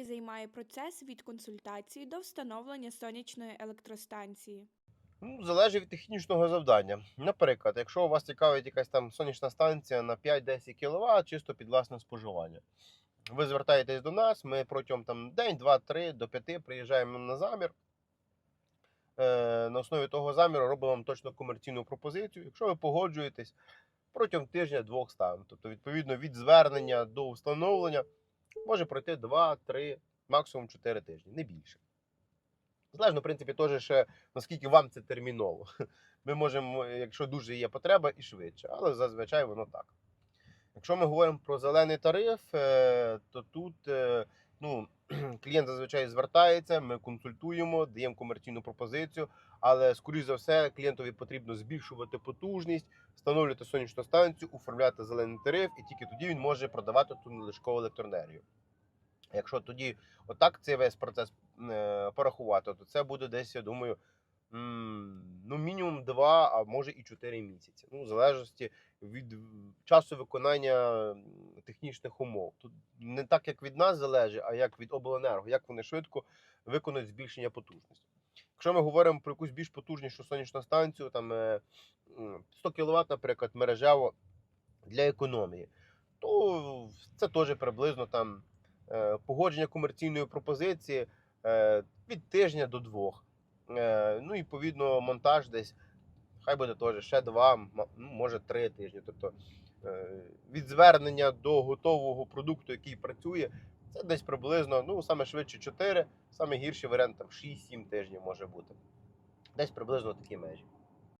скільки займає процес від консультації до встановлення сонячної електростанції? Ну, залежить від технічного завдання. Наприклад, якщо у вас цікавить якась там сонячна станція на 5-10 кВт, чисто під власне споживання. Ви звертаєтесь до нас, ми протягом там, день, два, три до п'яти приїжджаємо на замір. Е, на основі того заміру робимо вам точно комерційну пропозицію. Якщо ви погоджуєтесь, протягом тижня-двох ставимо. Тобто, відповідно, від звернення до встановлення може пройти 2-3, максимум 4 тижні, не більше. Залежно, в принципі, теж ще наскільки вам це терміново. Ми можемо, якщо дуже є потреба, і швидше, але зазвичай воно так. Якщо ми говоримо про зелений тариф, е, то тут е, ну, клієнт зазвичай звертається, ми консультуємо, даємо комерційну пропозицію, але, скоріш за все, клієнтові потрібно збільшувати потужність, встановлювати сонячну станцію, оформляти зелений тариф, і тільки тоді він може продавати ту надлишкову електроенергію. Якщо тоді отак цей весь процес е, порахувати, то це буде десь, я думаю, ну, мінімум 2, а може і 4 місяці. Ну, в залежності від часу виконання технічних умов. Тут не так, як від нас залежить, а як від обленерго, як вони швидко виконують збільшення потужності. Якщо ми говоримо про якусь більш потужнішу сонячну станцію, там е, 100 кВт, наприклад, мережево для економії, то це теж приблизно там е, погодження комерційної пропозиції е, від тижня до двох. Е, ну і відповідно монтаж десь. Хай буде теж ще два, ну, може три тижні. Тобто е, від звернення до готового продукту, який працює, це десь приблизно, ну, саме швидше 4, саме гірший варіант там 6-7 тижнів може бути. Десь приблизно такі межі.